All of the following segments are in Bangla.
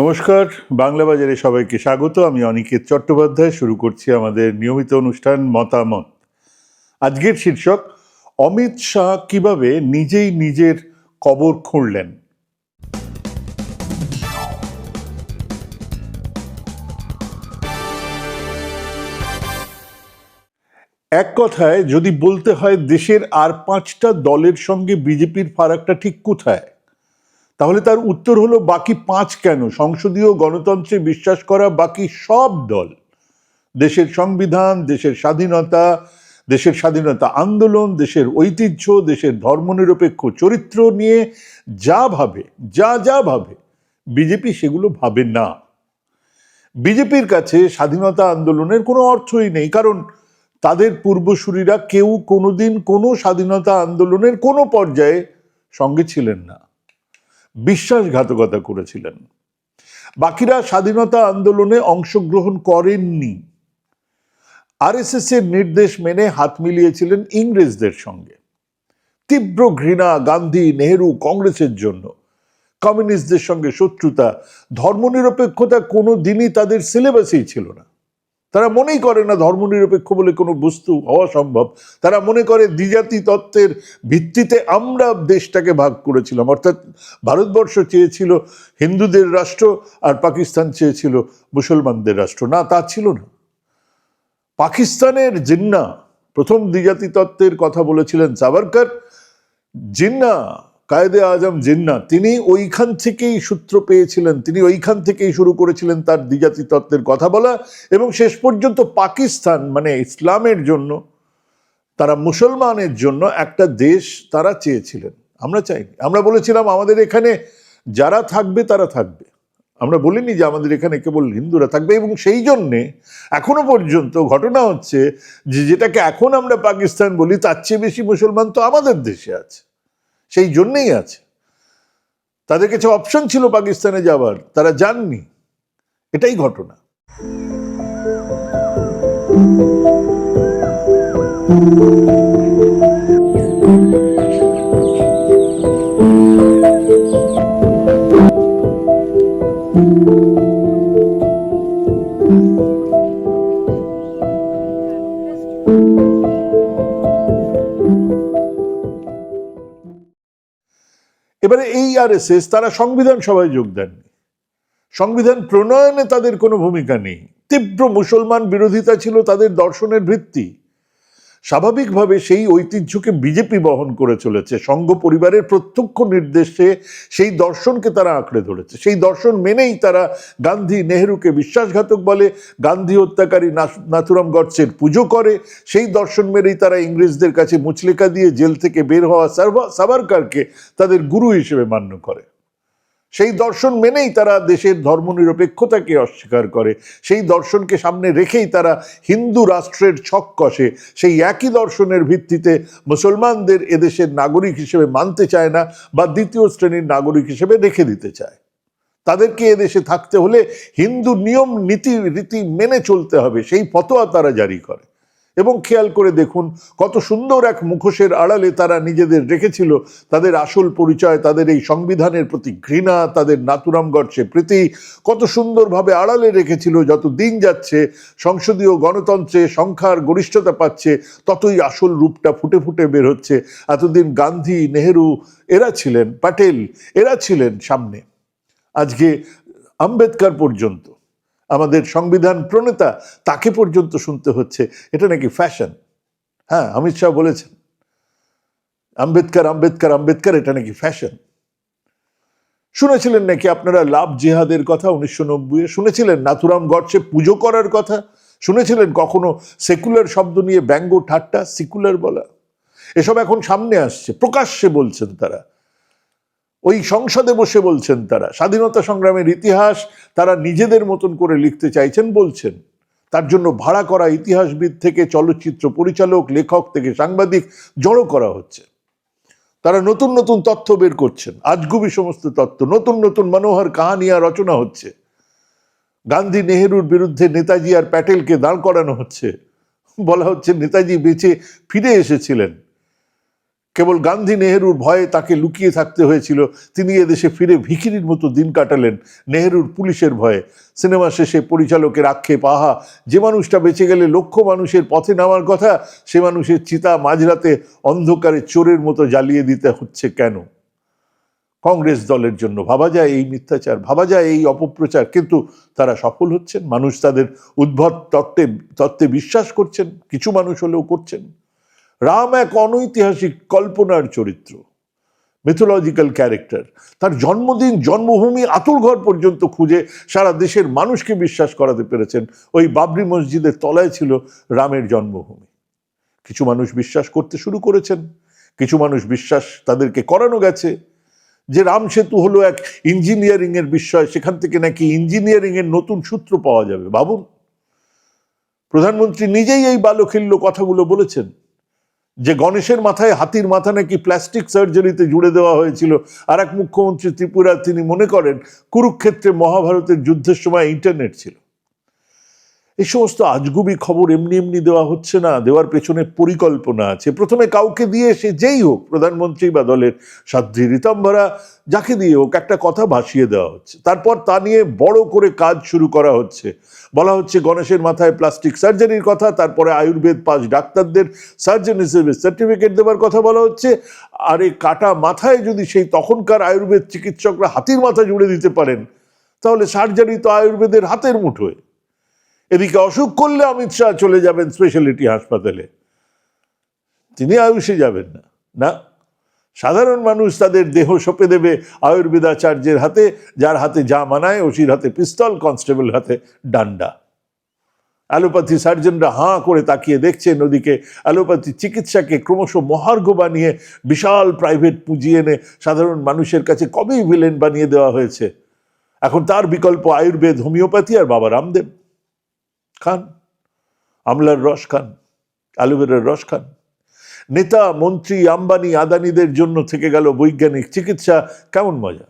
নমস্কার, বাংলা বাজারে সবাইকে স্বাগত। আমি অনিকেত চট্টোপাধ্যায়, শুরু করছি আমাদের নিয়মিত অনুষ্ঠান মতামত। আজকের শীর্ষক, অমিত শাহ কীভাবে নিজেই নিজের কবর খুঁড়লেন? এক কথায়, যদি বলতে হয় দেশের আর পাঁচটা দলের সঙ্গে বিজেপির ফারাকটা ঠিক কোথায়? তাহলে তার উত্তর হলো বাকি পাঁচ কেন? সংসদীয় গণতন্ত্রে বিশ্বাস করা বাকি সব দল। দেশের সংবিধান, দেশের স্বাধীনতা দেশের স্বাধীনতা আন্দোলন, দেশের ঐতিহ্য, দেশের ধর্মনিরপেক্ষ চরিত্র নিয়ে যা ভাবে, যা যা ভাবে, বিজেপি সেগুলো ভাবে না। বিজেপির কাছে স্বাধীনতা আন্দোলনের কোনো অর্থই নেই, কারণ তাদের পূর্বসূরীরা কেউ কোনোদিন কোনো স্বাধীনতা আন্দোলনের কোনো পর্যায়ে সঙ্গে ছিলেন না। বিশ্বাসঘাতকতা করেছিলেন। বাকিরা স্বাধীনতা আন্দোলনে অংশগ্রহণ করেননি। আরএসএস এর নির্দেশ মেনে হাত মিলিয়েছিলেন ইংরেজদের সঙ্গে। তীব্র ঘৃণা গান্ধী, নেহেরু কংগ্রেসের জন্য। কমিউনিস্টদের সঙ্গে শত্রুতা, ধর্মনিরপেক্ষতা কোনো দিনই তাদের সিলেবাসেই ছিল না। তারা মনেই করে না ধর্মনিরপেক্ষ বলে কোনো বস্তু হওয়া সম্ভব। তারা মনে করে দ্বিজাতি তত্ত্বের ভিত্তিতে আমরা দেশটাকে ভাগ করেছিলাম। অর্থাৎ ভারতবর্ষ চেয়েছিল হিন্দুদের রাষ্ট্র আর পাকিস্তান চেয়েছিল মুসলমানদের রাষ্ট্র। না, তা ছিল না। পাকিস্তানের জিন্না, প্রথম দ্বিজাতি তত্ত্বের কথা বলেছিলেন সাভারকার। জিন্না কায়েদে আজম জিন্না তিনি ওইখান থেকেই সূত্র পেয়েছিলেন, তিনি ওইখান থেকেই শুরু করেছিলেন তার দ্বিজাতি তত্ত্বের কথা বলা এবং শেষ পর্যন্ত পাকিস্তান মানে ইসলামের জন্য, তারা মুসলমানের জন্য একটা দেশ তারা চেয়েছিলেন। আমরা চাইনি। আমরা বলেছিলাম, আমাদের এখানে যারা থাকবে, তারা থাকবে। আমরা বলিনি যে, আমাদের এখানে কেবল হিন্দুরা থাকবে। এবং সেই জন্যে এখনও পর্যন্ত ঘটনা হচ্ছে যে, যেটাকে এখন আমরা পাকিস্তান বলি, তার চেয়ে বেশি মুসলমান তো আমাদের দেশে আছে। সেই জন্যেই আছে। তাদের কাছে অপশন ছিল পাকিস্তানে যাবার, তারা যাননি। এটাই ঘটনা। thank এই আরএসএস, তারা সংবিধান সভায় যোগ দেননি। সংবিধান প্রণয়নে তাদের কোনো ভূমিকা নেই। তীব্র মুসলমান বিরোধিতা ছিল তাদের দর্শনের ভিত্তি। স্বাভাবিকভাবে সেই ঐতিহ্যকে বিজেপি বহন করে চলেছে। সংঘ পরিবারের প্রত্যক্ষ নির্দেশে সেই দর্শনকে তারা আঁকড়ে ধরেছে। সেই দর্শন মেনেই তারা গান্ধী নেহরুকে বিশ্বাসঘাতক বলে, গান্ধী হত্যাকারী নাথুরাম গডসের পুজো করে। সেই দর্শন মেনেই তারা ইংরেজদের কাছে মুচলেকা দিয়ে জেল থেকে বের হওয়া সাভারকারকে তাদের গুরু হিসেবে মান্য করে। সেই দর্শন মেনেই তারা দেশের ধর্মনিরপেক্ষতাকে অস্বীকার করে, সেই দর্শনকে সামনে রেখেই তারা হিন্দু রাষ্ট্রের ছক কষে, সেই একই দর্শনের ভিত্তিতে মুসলমানদের এদেশের নাগরিক হিসেবে মানতে চায় না বা দ্বিতীয় শ্রেণির নাগরিক হিসেবে রেখে দিতে চায়। তাদেরকে এদেশে থাকতে হলে হিন্দু নিয়ম, নীতি, রীতি মেনে চলতে হবে, সেই ফতোয়া তারা জারি করে। এবং খেয়াল করে দেখুন কত সুন্দর এক মুখোশের আড়ালে তারা নিজেদের রেখেছিল। তাদের আসল পরিচয়, তাদের এই সংবিধানের প্রতি ঘৃণা, তাদের নাতুরাম গডসে প্রীতি কত সুন্দরভাবে আড়ালে রেখেছিল। যত দিন যাচ্ছে, সংসদীয় গণতন্ত্রে সংখ্যার গরিষ্ঠতা পাচ্ছে, ততই আসল রূপটা ফুটে ফুটে বের হচ্ছে। এতদিন গান্ধী, নেহেরু এরা ছিলেন, প্যাটেল এরা ছিলেন সামনে। আজকে আম্বেদকর পর্যন্ত। আমাদের সংবিধান প্রণেতা তাকে পর্যন্ত শুনতে হচ্ছে। এটা নাকি ফ্যাশন হ্যাঁ অমিত শাহ বলেছেন। আম্বেদকর আম্বেদকর আম্বেদকর, এটা নাকি ফ্যাশন শুনেছিলেন নাকি আপনারা লাভ জেহাদের কথা উনিশশো নব্বই শুনেছিলেন নাথুরাম গডসে পুজো করার কথা? শুনেছিলেন কখনো সেকুলার শব্দ নিয়ে ব্যঙ্গ ঠাট্টা? সিকুলার বলা? এসব এখন সামনে আসছে, প্রকাশ্যে বলছেন তারা। ওই সংসদে বসে বলছেন তারা, স্বাধীনতা সংগ্রামের ইতিহাস তারা নিজেদের মতন করে লিখতে চাইছেন, বলছেন। তার জন্য ভাড়া করা ইতিহাসবিদ থেকে, চলচ্চিত্র পরিচালক, লেখক থেকে, সাংবাদিক জড়ো করা হচ্ছে। তারা নতুন নতুন তথ্য বের করছেন, আজগুবি সমস্ত তথ্য, নতুন নতুন মনোহর কাহানি আর রচনা হচ্ছে। গান্ধী নেহেরুর বিরুদ্ধে নেতাজি আর প্যাটেলকে দাঁড় করানো হচ্ছে। বলা হচ্ছে নেতাজি বেঁচে ফিরে এসেছিলেন। কেবল গান্ধী নেহেরুর ভয়ে তাকে লুকিয়ে থাকতে হয়েছিল। তিনি এদেশে ফিরে ভিখিরির মতো দিন কাটালেন নেহেরুর পুলিশের ভয়ে। সিনেমা শেষে পরিচালকের আক্ষেপ, আহা, যে মানুষটা বেঁচে গেলে লক্ষ মানুষের পথে নামার কথা, সে মানুষের চিতা মাঝরাতে অন্ধকারে চোরের মতো জ্বালিয়ে দিতে হচ্ছে কেন? কংগ্রেস দলের জন্য ভাবা যায় এই মিথ্যাচার, ভাবা যায় এই অপপ্রচার, কিন্তু তারা সফল হচ্ছেন। মানুষ তাদের উদ্ভব তত্ত্বে তত্ত্বে বিশ্বাস করছেন, কিছু মানুষ হলেও করছেন। রাম এক অনৈতিহাসিক কল্পনার চরিত্র মিথোলজিক্যাল ক্যারেক্টার তার জন্মদিন, জন্মভূমি আতুরঘর পর্যন্ত খুঁজে সারা দেশের মানুষকে বিশ্বাস করাতে পেরেছেন। ওই বাবরি মসজিদের তলায় ছিল রামের জন্মভূমি। কিছু মানুষ বিশ্বাস করতে শুরু করেছেন। কিছু মানুষ বিশ্বাস তাদেরকে করানো গেছে যে রাম সেতু হলো এক ইঞ্জিনিয়ারিংয়ের বিষয় সেখান থেকে নাকি ইঞ্জিনিয়ারিংয়ের নতুন সূত্র পাওয়া যাবে। ভাবুন, প্রধানমন্ত্রী নিজেই এই বালখিল্য কথাগুলো বলেছেন। যে গণেশের মাথায়, হাতির মাথা নাকি প্লাস্টিক সার্জারিতে জুড়ে দেওয়া হয়েছিল। আর এক মুখ্যমন্ত্রী ত্রিপুরা, তিনি মনে করেন, কুরুক্ষেত্রে মহাভারতের যুদ্ধের সময় ইন্টারনেট ছিল। এই সমস্ত আজগুবি খবর এমনি এমনি দেওয়া হচ্ছে না, দেওয়ার পেছনে পরিকল্পনা আছে। প্রথমে কাউকে দিয়ে সে যেই হোক, প্রধানমন্ত্রী বা দলের সাধ্বী রীতাম্বরা যাকে দিয়ে হোক একটা কথা ভাসিয়ে দেওয়া হচ্ছে। তারপর তা নিয়ে বড় করে কাজ শুরু করা হচ্ছে। বলা হচ্ছে গণেশের মাথায় প্লাস্টিক সার্জারির কথা, তারপরে আয়ুর্বেদ পাঁচ ডাক্তারদের সার্জন হিসেবে সার্টিফিকেট দেওয়ার কথা বলা হচ্ছে। আর এই কাটা মাথায় যদি সেই তখনকার আয়ুর্বেদ চিকিৎসকরা হাতির মাথা জুড়ে দিতে পারেন, তাহলে সার্জারি তো আয়ুর্বেদের হাতের মুঠোয়। এদিকে অসুখ করলে অমিত শাহ চলে যাবেন স্পেশালিটি হাসপাতালে। তিনি আয়ুষে যাবেন না। না, সাধারণ মানুষ তাদের দেহ সঁপে দেবে আয়ুর্বেদাচার্যের হাতে, যার হাতে যা মানায় ওসির হাতে পিস্তল কনস্টেবল হাতে ডান্ডা। অ্যালোপ্যাথি সার্জনরা হাঁ করে তাকিয়ে দেখছেন ওদিকে। অ্যালোপ্যাথি চিকিৎসাকে ক্রমশ মহার্ঘ বানিয়ে বিশাল প্রাইভেট পুঁজি এনে সাধারণ মানুষের কাছে কবেই ভিলেন বানিয়ে দেওয়া হয়েছে? এখন তার বিকল্প আয়ুর্বেদ হোমিওপ্যাথি আর বাবা রামদেব। খান, আমলার রস খান, অ্যালোভেরার রস খান। নেতা, মন্ত্রী, আম্বানি, আদানিদের জন্য থেকে গেল বৈজ্ঞানিক চিকিৎসা, কেমন মজা?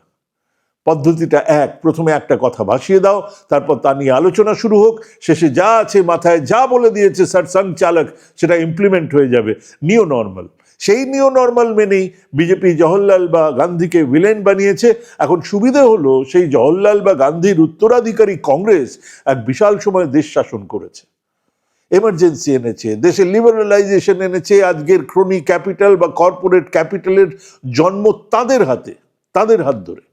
পদ্ধতিটা এক, প্রথমে একটা কথা ভাসিয়ে দাও, তারপর তা নিয়ে আলোচনা শুরু হোক, শেষে যা আছে মাথায় যা বলে দিয়েছে স্যার চালক সেটা ইমপ্লিমেন্ট হয়ে যাবে নিউ নর্মাল সেই নিও নর্মাল মেনেই বিজেপি, জওহরলাল বা গান্ধীকে ভিলেন বানিয়েছে। এখন সুবিধে হলো সেই জওহরলাল বা গান্ধীর উত্তরাধিকারী কংগ্রেস এক বিশাল সময় দেশ শাসন করেছে। এমার্জেন্সি এনেছে, দেশে লিবারালাইজেশন এনেছে, আজকের ক্রনি ক্যাপিটাল বা কর্পোরেট ক্যাপিটালের জন্ম তাদের হাতে, তাদের হাত ধরে।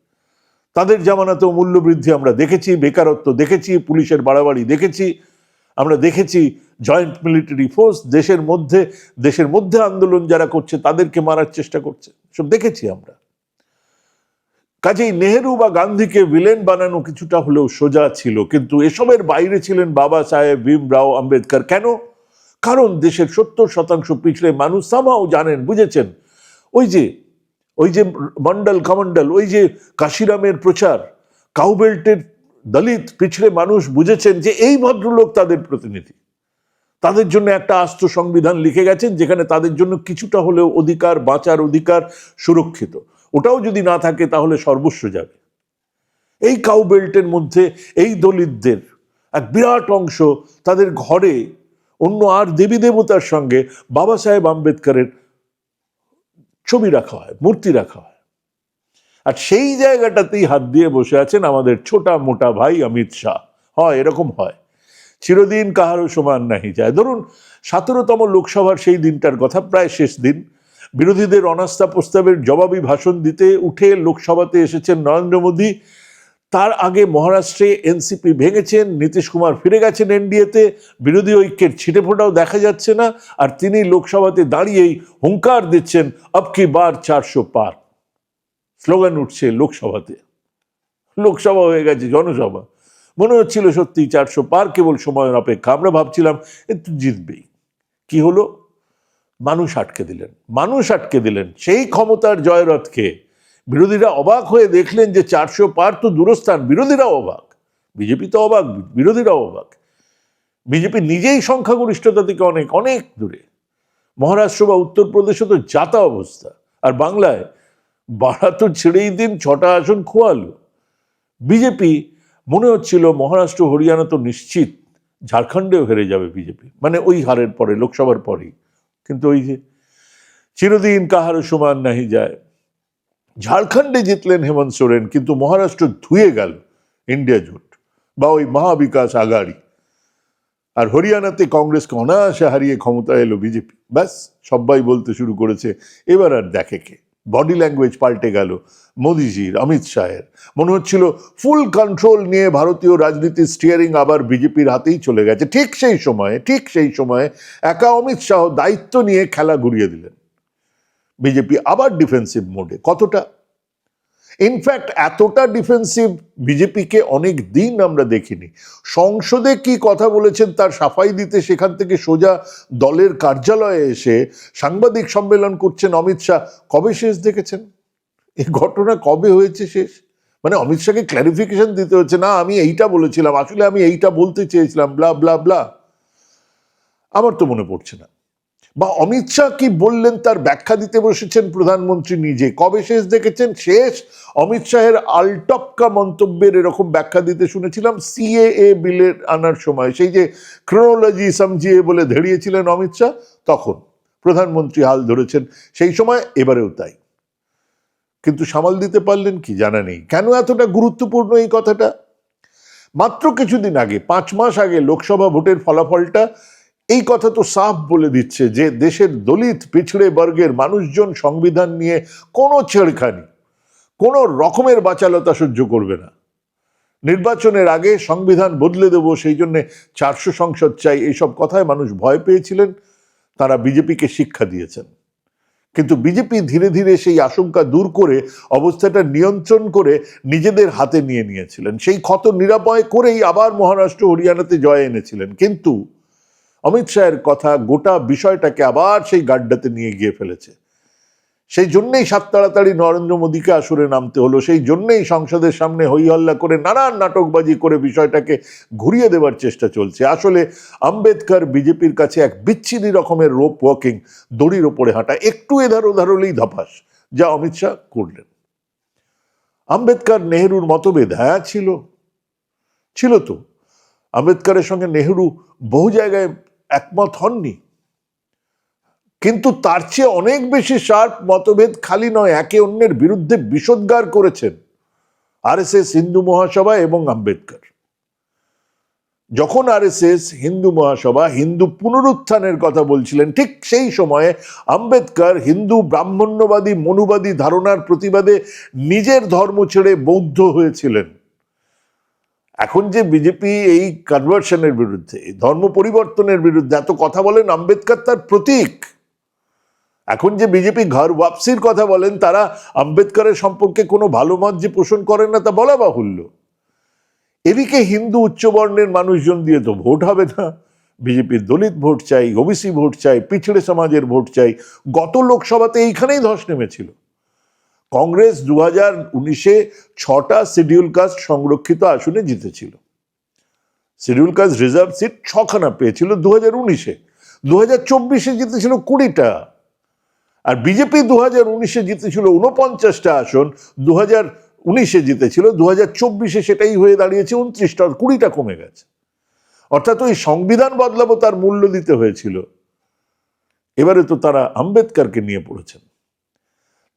তাদের জামানাতেও মূল্যবৃদ্ধি আমরা দেখেছি, বেকারত্ব দেখেছি, পুলিশের বাড়াবাড়ি দেখেছি। আমরা দেখেছি জয়েন্ট মিলিটারি ফোর্স দেশের মধ্যে দেশের মধ্যে আন্দোলন যারা করছে, তাদেরকে মারার চেষ্টা করছে। সব দেখেছি আমরা। কাজেই নেহেরু বা গান্ধীকে ভিলেন বানানো কিছুটা হলেও সোজা ছিল, কিন্তু এসবের বাইরে ছিলেন বাবা সাহেব ভীমরাও আম্বেদকর। কেন? কারণ দেশের সত্তর শতাংশ পিছলে মানুষ সামাও জানেন, বুঝেছেন? ওই যে ওই যে মন্ডল কমন্ডল ওই যে কাশিরামের প্রচার, কাউবেল্টের দলিত পিছলে মানুষ বুঝেছেন যে এই ভদ্রলোক তাদের প্রতিনিধি। তাদের জন্য একটা আস্ত সংবিধান লিখে গেছেন, যেখানে তাদের জন্য কিছুটা হলেও অধিকার, বাঁচার অধিকার সুরক্ষিত। ওটাও যদি না থাকে, তাহলে সর্বস্ব যাবে। এই কাউ বেল্টের মধ্যে এই দলিতদের এক বিরাট অংশ তাদের ঘরে অন্য আর দেবী দেবতার সঙ্গে বাবা সাহেব আম্বেদকরের ছবি রাখা হয়, মূর্তি রাখা হয়। আর সেই জায়গাটাতেই হাত দিয়ে বসে আছেন আমাদের ছোটা মোটা ভাই অমিত শাহ। হয়, এরকম হয়। চিরদিন কাহারও সমান নাহি যায়। ধরুন, সতেরোতম লোকসভার সেই দিনটার কথা, প্রায় শেষ দিন। বিরোধীদের অনাস্থা প্রস্তাবের জবাবি ভাষণ দিতে উঠে লোকসভাতে এসেছেন নরেন্দ্র মোদী। তার আগে মহারাষ্ট্রে এনসিপি ভেঙেছেন, নীতিশ কুমার ফিরে গেছেন এনডিএতে, বিরোধী ঐক্যের ছিটে ফোটাও দেখা যাচ্ছে না, আর তিনি লোকসভাতে দাঁড়িয়েই হুঙ্কার দিচ্ছেন, আব কি বার চারশো পার। স্লোগান উঠছে লোকসভাতে। লোকসভা হয়ে গেছে, জনসভা। মনে হচ্ছিল সত্যি চারশো পার কেবল সময়ের অপেক্ষা। আমরা ভাবছিলাম একটু জিতবেই। কি হলো? মানুষ আটকে দিলেন, মানুষ আটকে দিলেন। সেই ক্ষমতার জয়রথকে বিরোধীরা অবাক হয়ে দেখলেন যে চারশো পার তো দূরস্থান বিরোধীরাও অবাক। বিজেপি তো অবাক বিরোধীরাও অবাক। বিজেপি নিজেই সংখ্যাগরিষ্ঠতা থেকে অনেক অনেক দূরে। মহারাষ্ট্র বা উত্তরপ্রদেশে তো যাতা অবস্থা। আর বাংলায় বাড়া তো ছেড়েই দিন, ছটা আসন খোয়ালো। বিজেপি মনে হচ্ছিল মহারাষ্ট্র, হরিয়ানা তো নিশ্চিত ঝাড়খণ্ডেও হেরে যাবে বিজেপি। মানে ওই হারের পরে, লোকসভার পরেই। কিন্তু ওই যে চিরদিন কাহারও সমান নাহি যায়। ঝাড়খণ্ডে জিতলেন হেমন্ত সোরেন, কিন্তু মহারাষ্ট্র ধুয়ে গেল ইন্ডিয়া জোট বা ওই মহাবিকাশ আগাড়ি আর হরিয়ানাতে কংগ্রেসকে অনায়াসে হারিয়ে ক্ষমতায় এলো বিজেপি। ব্যাস, সবাই বলতে শুরু করেছে, এবার আর দেখে কে। বডি ল্যাঙ্গুয়েজ পাল্টে গেল। মোদিজির, অমিত শাহের। মনে হচ্ছিল ফুল কন্ট্রোল নিয়ে ভারতীয় রাজনীতির স্টিয়ারিং আবার বিজেপির হাতেই চলে গেছে। ঠিক সেই সময়ে, ঠিক সেই সময়ে একা অমিত শাহ দায়িত্ব নিয়ে খেলা ঘুরিয়ে দিলেন। বিজেপি আবার ডিফেন্সিভ মোডে কতটা ইনফ্যাক্ট এতটা ডিফেন্সিভ বিজেপিকে অনেক দিন আমরা দেখিনি। সংসদে কি কথা বলেছেন তার সাফাই দিতে সেখান থেকে সোজা দলের কার্যালয়ে এসে সাংবাদিক সম্মেলন করছেন অমিত শাহ, কবে শেষ দেখেছেন? এই ঘটনা কবে হয়েছে শেষ? মানে অমিত শাহকে ক্ল্যারিফিকেশন দিতে হচ্ছে, না, আমি এইটা বলেছিলাম, আসলে আমি এইটা বলতে চেয়েছিলাম ব্লা ব্লা ব্লা আমার তো মনে পড়ছে না। বা অমিত শাহ কি বললেন তার ব্যাখ্যা দিতে বসেছেন প্রধানমন্ত্রী নিজে? কবে শেষ দেখেছেন? শেষ? অমিত শাহের আলটপকা মন্তব্যের এরকম ব্যাখ্যা দিতে শুনেছিলাম সিএএ বিলের আনার সময়। সেই যে ক্রোনোলজি সমঝিয়ে বলে ধেড়িয়েছিলেন অমিত শাহ, তখন প্রধানমন্ত্রী হাল ধরেছেন। সেই সময় এবারেও তাই। কিন্তু সামাল দিতে পারলেন কি? জানা নেই। কেন এতটা গুরুত্বপূর্ণ এই কথাটা? মাত্র কিছুদিন আগে, পাঁচ মাস আগে লোকসভা ভোটের ফলাফলটা এই কথা তো সাফ বলে দিচ্ছে যে দেশের দলিত, পিছড়ে বর্গের মানুষজন সংবিধান নিয়ে কোনো ছেড়খানি, কোনো রকমের বাচালতা সহ্য করবে না। নির্বাচনের আগে সংবিধান বদলে দেব, সেই জন্য চারশো সংসদ চাই, এইসব কথায় মানুষ ভয় পেয়েছিলেন, তারা বিজেপিকে শিক্ষা দিয়েছেন। কিন্তু বিজেপি ধীরে ধীরে সেই আশঙ্কা দূর করে, অবস্থাটা নিয়ন্ত্রণ করে নিজেদের হাতে নিয়ে নিয়েছিলেন। সেই ক্ষত নিরাময় করেই আবার মহারাষ্ট্র, হরিয়ানাতে জয় এনেছিলেন। কিন্তু অমিত শাহের কথা গোটা বিষয়টাকে আবার সেই গাড্ডাতে নিয়ে গিয়ে ফেলেছে। সেই জন্যেই সাত তাড়াতাড়ি নরেন্দ্র মোদীকে আসরে নামতে হলো, সেই জন্যেই সংসদের সামনে হইহল্লা করে নানান নাটকবাজি করে বিষয়টাকে ঘুরিয়ে দেওয়ার চেষ্টা চলছে। আসলে আম্বেদকর বিজেপির কাছে এক বিচ্ছিরি রকমের রোপ ওয়াকিং দড়ির ওপরে হাঁটা, একটু এধার ওধার হলেই ধপাস। যা অমিত শাহ করলেন। আম্বেদকর নেহেরুর মতভেদ হ্যাঁ ছিল। ছিল তো। আম্বেদকরের সঙ্গে নেহেরু বহু জায়গায় একমত হননি। কিন্তু তার চেয়ে অনেক বেশি শার্প মতভেদ খালি নয়, একে অন্যের বিরুদ্ধে বিষোদ্গার করেছেন আরএসএস হিন্দু মহাসভা এবং আম্বেদকর। যখন আরএসএস হিন্দু মহাসভা হিন্দু পুনরুত্থানের কথা বলছিলেন, ঠিক সেই সময়ে আম্বেদকর হিন্দু ব্রাহ্মণ্যবাদী মনুবাদী ধারণার প্রতিবাদে নিজের ধর্ম ছেড়ে বৌদ্ধ হয়েছিলেন। এখন যে বিজেপি এই কনভার্সনের বিরুদ্ধে ধর্ম পরিবর্তনের বিরুদ্ধে এত কথা বলেন আম্বেদকর তার প্রতীক। এখন যে বিজেপি ঘর ওয়াপসির কথা বলেন, তারা আম্বেদকরের সম্পর্কে কোনো ভালো মত যে পোষণ করেন না তা বলা বাহুল্য। এদিকে হিন্দু উচ্চবর্ণের মানুষজন দিয়ে তো ভোট হবে না। বিজেপির দলিত ভোট চাই ওবিসি ভোট চাই, পিছড়ে সমাজের ভোট চাই। গত লোকসভাতে এইখানেই ধস নেমেছিল। কংগ্রেস দু হাজার উনিশে ছটা শিডিউল কাস্ট সংরক্ষিত আসনে জিতেছিল। শিডিউল কাস্ট রিজার্ভ সিট ছখানা পেয়েছিল দু হাজার উনিশে। দু হাজার চব্বিশে জিতেছিল কুড়িটা। আর বিজেপি দু হাজার উনিশে জিতেছিল উনপঞ্চাশটা আসন দু হাজার উনিশে জিতেছিল দু হাজার চব্বিশে সেটাই হয়ে দাঁড়িয়েছে উনত্রিশটা কুড়িটা কমে গেছে। অর্থাৎ ওই সংবিধান বদলাবো তার মূল্য দিতে হয়েছিল। এবারে তো তারা আম্বেদকরকে নিয়ে পড়েছেন।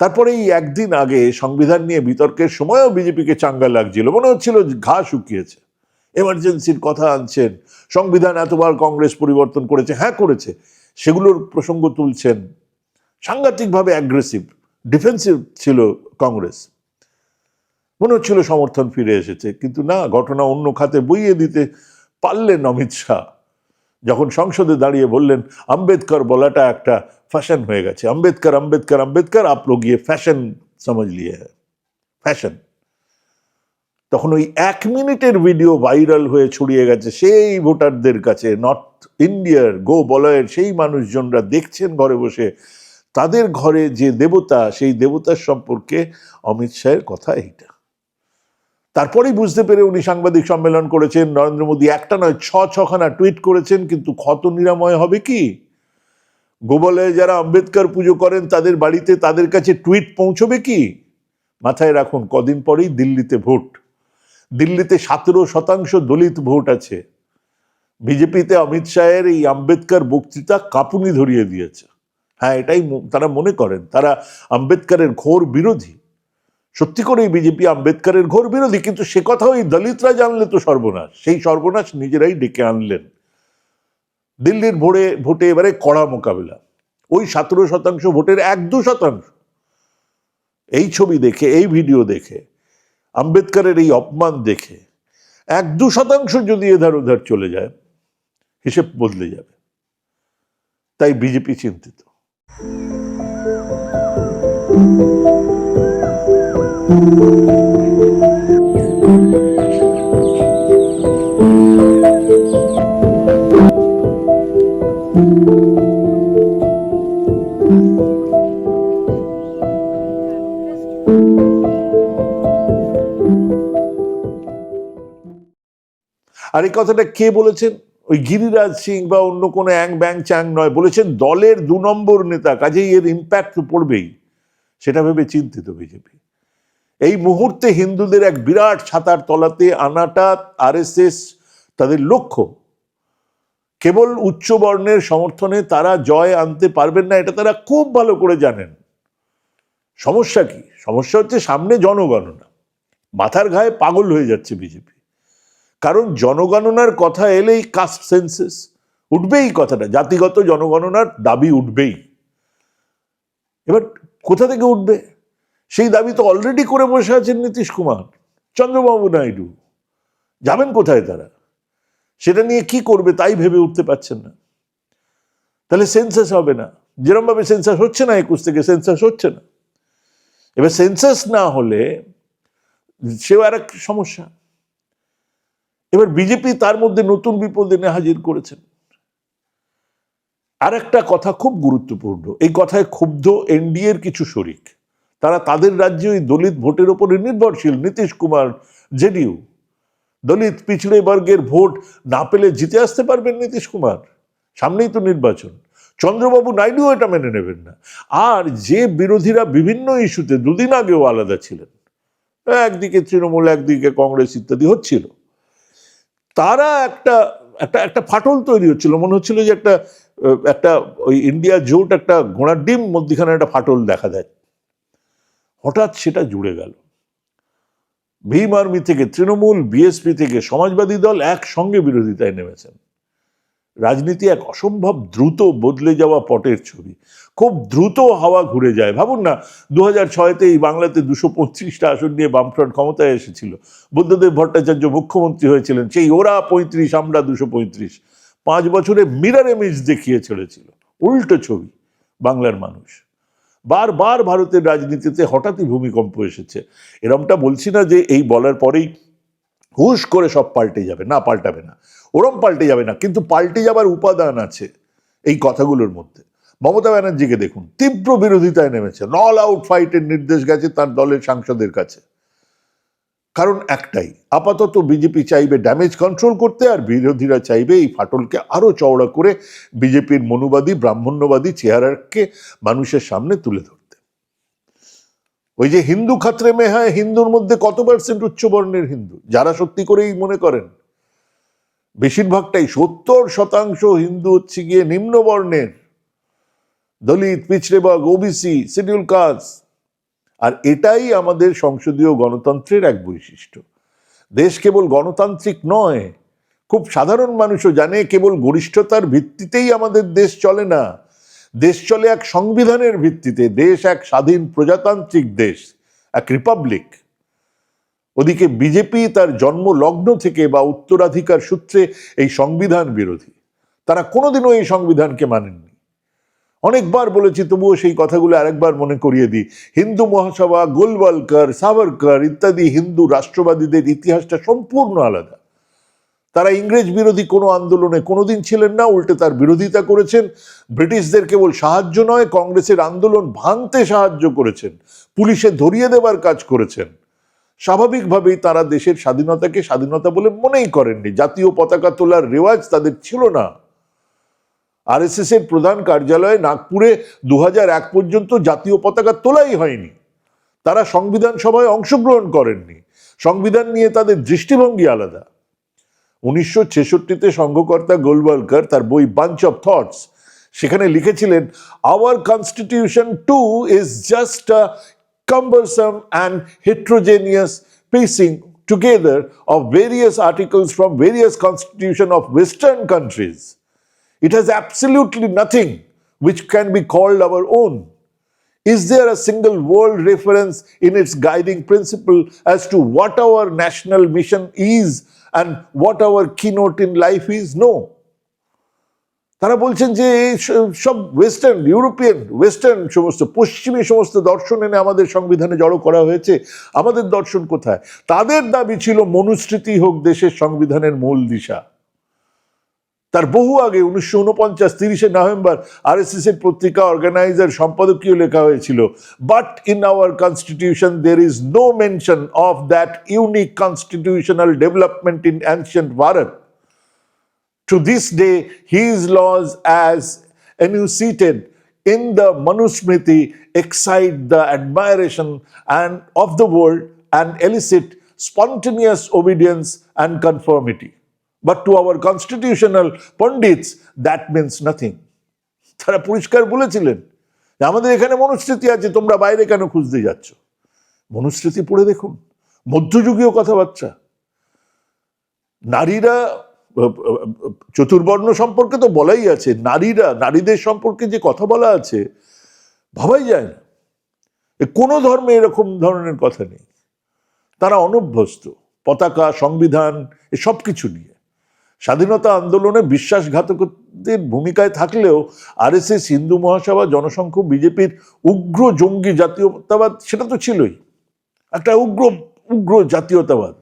তারপরে এই একদিন আগে সংবিধান নিয়ে বিতর্কের সময়ও বিজেপিকে চাঙ্গা লাগছিল। মনে হচ্ছিল ঘা শুকিয়েছে। এমার্জেন্সির কথা আনছেন, সংবিধান এতবার কংগ্রেস পরিবর্তন করেছে হ্যাঁ করেছে, সেগুলোর প্রসঙ্গ তুলছেন। সাংঘাতিকভাবে অ্যাগ্রেসিভ ডিফেন্সিভ ছিল কংগ্রেস। মনে হচ্ছিল সমর্থন ফিরে এসেছে, কিন্তু না, ঘটনা অন্য খাতে বইয়ে দিতে পারলেন অমিত শাহ। যখন সংসদে দাঁড়িয়ে বললেন, আম্বেদকর বলাটা একটা ফ্যাশন হয়ে গেছে। আম্বেদকর আম্বেদকর আম্বেদকর, আপ লোগ ইয়ে ফ্যাশন সমাজ লিয়ে ফ্যাশন তখন ওই এক মিনিটের ভিডিও ভাইরাল হয়ে ছড়িয়ে গেছে। সেই ভোটারদের কাছে নর্থ ইন্ডিয়ার গো বলয়ের সেই মানুষজনরা দেখছেন ঘরে বসে। তাদের ঘরে যে দেবতা, সেই দেবতার সম্পর্কে অমিত শাহের কথা এইটা। তারপরেই বুঝতে পেরে উনি সাংবাদিক সম্মেলন করেছেন। নরেন্দ্র মোদী একটা নয়, ছ, ছখানা টুইট করেছেন, কিন্তু ক্ষত নিরাময় হবে কি? গোবলয়ে যারা আম্বেদকর পুজো করেন, তাদের বাড়িতে তাদের কাছে টুইট পৌঁছবে কি? মাথায় রাখুন, কদিন পরেই দিল্লিতে ভোট। দিল্লিতে সতেরো শতাংশ দলিত ভোট আছে। বিজেপিতে অমিত শাহের এই আম্বেদকর বক্তৃতা কাঁপুনি ধরিয়ে দিয়েছে। হ্যাঁ এটাই তারা মনে করেন, তারা আম্বেদকরের ঘোর বিরোধী। সত্যি করেই বিজেপি আম্বেদকারের ঘোর বিরোধী, কিন্তু সে কথা ওই দলিতরা জানলে তো সর্বনাশ। সেই সর্বনাশ নিজেরাই ডেকে আনলেন। দিল্লির ভোটে ভোটে এবারে কড়া মোকাবিলা। ওই সতেরো শতাংশ ভোটের এক দু শতাংশ। এই ছবি দেখে, এই ভিডিও দেখে, আম্বেদকারের এই অপমান দেখে, এক দু শতাংশ যদি এধার ওধার চলে যায়, হিসেব বদলে যাবে। তাই বিজেপি চিন্তিত। আর এই কথাটা কে বলেছেন? ওই গিরিরাজ সিং বা অন্য কোনো অ্যাং ব্যাং চ্যাং নয়, বলেছেন দলের দু নম্বর নেতা কাজেই এর ইম্প্যাক্ট তো পড়বেই, সেটা ভেবে চিন্তিত বিজেপি। এই মুহূর্তে হিন্দুদের এক বিরাট ছাতার তলাতে আনাটা আরএসএস তাদের লক্ষ্য। কেবল উচ্চ বর্ণের সমর্থনে তারা জয় আনতে পারবেন না, এটা তারা খুব ভালো করে জানেন। সমস্যা কি? সমস্যা হচ্ছে সামনে জনগণনা। মাথার ঘায়ে পাগল হয়ে যাচ্ছে বিজেপি। কারণ জনগণনার কথা এলেই কাস্ট সেন্সেস উঠবেই কথাটা, জাতিগত জনগণনার দাবি উঠবেই। এবার কোথা থেকে উঠবে? সেই দাবি তো অলরেডি করে বসে আছেন নীতিশ কুমার, চন্দ্রবাবু নাইডু। যাবেন কোথায় তারা? সেটা নিয়ে কি করবে তাই ভেবে উঠতে পারছেন না। তাহলে সেন্সাস হবে না। যেরমভাবে সেন্সাস হচ্ছে না একুশ থেকে সেন্সাস হচ্ছে না। এবার সেন্সাস না হলে সেও আর এক সমস্যা। এবার বিজেপি তার মধ্যে নতুন বিপদ এনে হাজির করেছেন আর একটা কথা খুব গুরুত্বপূর্ণ, এই কথায় ক্ষুব্ধ এনডিএর কিছু শরিক। তারা তাদের রাজ্যে ওই দলিত ভোটের ওপরে নির্ভরশীল, নীতিশ কুমার, জেডিইউ। দলিত পিছড়ে বর্গের ভোট না পেলে জিতে আসতে পারবেন নীতিশ কুমার। সামনেই তো নির্বাচন। চন্দ্রবাবু নাইডু এটা মেনে নেবেন না। আর যে বিরোধীরা বিভিন্ন ইস্যুতে দুদিন আগেও আলাদা ছিলেন, একদিকে তৃণমূল, একদিকে কংগ্রেস ইত্যাদি হচ্ছিল। তারা একটা একটা একটা ফাটল তৈরি হচ্ছিল। মনে হচ্ছিল যে একটা একটা ওই ইন্ডিয়া জোট একটা ঘোড়ার ডিম মধ্যখানে একটা ফাটল দেখা দেয়। হঠাৎ সেটা জুড়ে গেল। ভীম আর্মি থেকে তৃণমূল, বিএসপি থেকে সমাজবাদী দল একসঙ্গে বিরোধিতায় নেমেছেন। রাজনীতি এক অসম্ভব দ্রুত বদলে যাওয়া পটের ছবি। খুব দ্রুত হাওয়া ঘুরে যায়। ভাবুন না দু হাজার ছয়তে এই বাংলাতে দুশো পঁচিশটা আসন নিয়ে বামফ্রন্ট ক্ষমতায় এসেছিল। বুদ্ধদেব ভট্টাচার্য মুখ্যমন্ত্রী হয়েছিলেন। সেই ওরা পঁয়ত্রিশ, আমরা দুশো পঁয়ত্রিশ। পাঁচ বছরে মিরার ইমেজ দেখিয়ে ছেড়েছিল উল্টো ছবি, বাংলার মানুষ। বারবার ভারতের রাজনীতিতে হঠাৎই ভূমিকম্প এসেছে। এরমটা বলছি না যে এই বলার পরেই হুশ করে সব পাল্টে যাবে, না পাল্টাবে না। ওরম পাল্টে যাবে না, কিন্তু পাল্টে যাবার উপাদান আছে এই কথাগুলোর মধ্যে। মমতা ব্যানার্জিকে দেখুন, তীব্র বিরোধিতায় নেমেছে অল আউট ফাইটের নির্দেশ গেছে তার দলের সাংসদের কাছে। কারণ একটাই, আপাতত বিজেপি চাইবে ড্যামেজ কন্ট্রোল করতে আর বিরোধীরা চাইবে এই ফাটলকে আরও চওড়া করে বিজেপির মনুবাদী, ব্রাহ্মণ্যবাদী চেহারাকে মানুষের সামনে তুলে ধরতে। ওই যে হিন্দু খাত্রে মে হয় হিন্দুর মধ্যে কত পার্সেন্ট উচ্চবর্ণের হিন্দু? যারা সত্যি করেই মনে করেন। বেশিরভাগটাই সত্তর শতাংশ হিন্দু হচ্ছে গিয়ে নিম্ন বর্ণের। দলিত, পিছড়েবাগ ওবিসি শিডিউল কাস্ট আর এটাই আমাদের সংসদীয় গণতন্ত্রের এক বৈশিষ্ট্য। দেশ কেবল গণতান্ত্রিক নয়, খুব সাধারণ মানুষও জানে, কেবল গরিষ্ঠতার ভিত্তিতেই আমাদের দেশ চলে না। দেশ চলে এক সংবিধানের ভিত্তিতে, দেশ এক স্বাধীন প্রজাতান্ত্রিক দেশ, এক রিপাবলিক। ওদিকে বিজেপি তার জন্ম লগ্ন থেকে বা উত্তরাধিকার সূত্রে এই সংবিধান বিরোধী। তারা কোনোদিনও এই সংবিধানকে মানেননি। অনেকবার বলেছি, তবুও সেই কথাগুলো আরেকবার মনে করিয়ে দিই। হিন্দু মহাসভা, গোলওয়ালকর সাভারকর ইত্যাদি হিন্দু রাষ্ট্রবাদীদের ইতিহাসটা সম্পূর্ণ আলাদা। তারা ইংরেজ বিরোধী কোনো আন্দোলনে কোনোদিন ছিলেন না, উল্টে তার বিরোধিতা করেছেন। ব্রিটিশদের কেবল সাহায্য নয়, কংগ্রেসের আন্দোলন ভাঙতে সাহায্য করেছেন। পুলিশে ধরিয়ে দেবার কাজ করেছেন। স্বাভাবিকভাবেই তারা দেশের স্বাধীনতাকে স্বাধীনতা বলে মনেই করেননি। জাতীয় পতাকা তোলার রেওয়াজ তাদের ছিল না। আরএসএস এর প্রধান কার্যালয়ে নাগপুরে দু এক পর্যন্ত জাতীয় পতাকা তোলাই হয়নি। তারা সংবিধান সভায় অংশগ্রহণ করেননি। সংবিধান নিয়ে তাদের দৃষ্টিভঙ্গি আলাদা। উনিশশো ছেষট্টিতে সংঘকর্তা গোলওয়ালকর তার বই বাঞ্চ অফ থটস সেখানে লিখেছিলেন our constitution too is just a cumbersome and heterogeneous piecing together of various articles from various constitution of western countries it has absolutely nothing which can be called our own is there a single world reference in its guiding principle as to what our national mission is and what our keynote in life is, no. তারা বলছেন যে সব ওয়েস্টার্ন ইউরোপিয়ান ওয়েস্টার্ন সমস্ত, পশ্চিমী সমস্ত দর্শন এনে আমাদের সংবিধানে জড়ো করা হয়েছে। আমাদের দর্শন কোথায়? তাদের দাবি ছিল মনুস্মৃতি হোক, দেশের সংবিধানের মূল দিশা। তার বহু আগে উনিশশো উনপঞ্চাশ তিরিশে নভেম্বর আর এর পত্রিকা অর্গানাইজার সম্পাদকীয় লেখা হয়েছিল। But in our constitution there is no mention of that unique constitutional development in ancient Bharat to this day his laws as enunciated in the Manusmriti excite the admiration and of the world and elicit spontaneous obedience and conformity But to our constitutional pundits, that means nothing. তারা পরিষ্কার বলেছিলেন যে আমাদের এখানে মনুস্মৃতি আছে তোমরা বাইরে কেন খুঁজতে যাচ্ছ? মনুস্মৃতি পড়ে দেখুন মধ্যযুগীয় কথাবার্তা। নারীরা চতুর্বর্ণ সম্পর্কে তো বলাই আছে নারীরা নারীদের সম্পর্কে যে কথা বলা আছে ভাবাই যায় না। কোনো ধর্মে এরকম ধরনের কথা নেই। তারা অনভ্যস্ত পতাকা সংবিধান এসব কিছু নিয়ে। স্বাধীনতা আন্দোলনে বিশ্বাসঘাতকদের ভূমিকায় থাকলেও আরএসএস, হিন্দু মহাসভা, জনসংঘ, বিজেপির উগ্র জঙ্গি জাতীয়তাবাদ, সেটা তো ছিলই। একটা উগ্র উগ্র জাতীয়তাবাদ।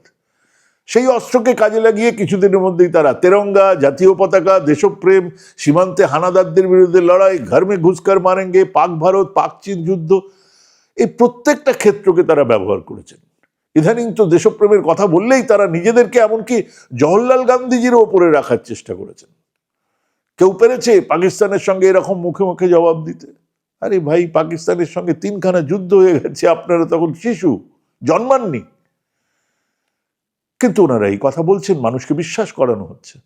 সেই অস্ত্রকে কাজে লাগিয়ে কিছুদিনের মধ্যেই তারা তেরঙ্গা, জাতীয় পতাকা, দেশপ্রেম, সীমান্তে হানাদারদের বিরুদ্ধে লড়াই ঘরমে ঘুষকার মারেঙ্গে, পাক ভারত, পাক চীন যুদ্ধ, এই প্রত্যেকটা ক্ষেত্রকে তারা ব্যবহার করেছেন। ইদানিং তো দেশপ্রেমের কথা বললেই তারা নিজেদেরকে এমনকি জওহরলাল গান্ধীজির ওপরে রাখার চেষ্টা করেছেন। কেউ পেরেছে পাকিস্তানের সঙ্গে এরকম মুখে মুখে জবাব দিতে? আরে ভাই, পাকিস্তানের সঙ্গে তিনখানা যুদ্ধ হয়ে গেছে, আপনারা তখন শিশু, জন্মাননি। কিন্তু ওনারা এই কথা বলছেন, মানুষকে বিশ্বাস করানো হচ্ছে।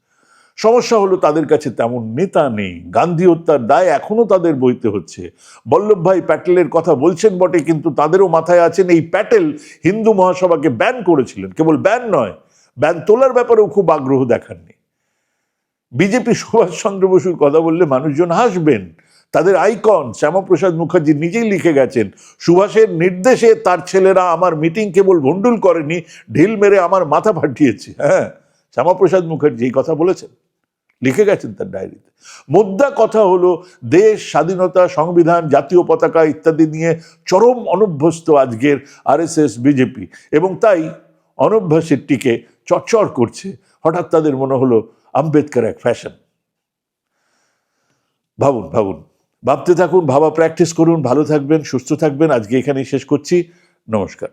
সমস্যা হলো তাদের কাছে তেমন নেতা নেই। গান্ধী হত্যার দায় এখনও তাদের বইতে হচ্ছে। বল্লভভাই প্যাটেলের কথা বলছেন বটে, কিন্তু তাদেরও মাথায় আছেন এই প্যাটেল হিন্দু মহাসভাকে ব্যান করেছিলেন। কেবল ব্যান নয়, ব্যান তোলার ব্যাপারেও খুব আগ্রহ দেখাননি। বিজেপি সুভাষচন্দ্র বসুর কথা বললে মানুষজন হাসবেন। তাদের আইকন, শ্যামাপ্রসাদ মুখার্জি নিজেই লিখে গেছেন, সুভাষের নির্দেশে তার ছেলেরা আমার মিটিং কেবল ভণ্ডুল করেনি, ঢিল মেরে আমার মাথা ফাটিয়েছে। হ্যাঁ শ্যামাপ্রসাদ মুখার্জি এই কথা বলেছেন। লিখে গেছেন তার ডায়েরিতে। মুদ্রা কথা হলো, দেশ, স্বাধীনতা, সংবিধান, জাতীয় পতাকা ইত্যাদি নিয়ে চরম অনভ্যস্ত আজকের আরএসএস, বিজেপি। এবং তাই অনভ্যাসের টিকে চচ্চর করছে। হঠাৎ তাদের মনে হলো আম্বেদকর এক ফ্যাশন। ভাবুন ভাবুন। ভাবতে থাকুন, ভাবা প্র্যাকটিস করুন। ভালো থাকবেন, সুস্থ থাকবেন। আজকে এখানেই শেষ করছি। নমস্কার।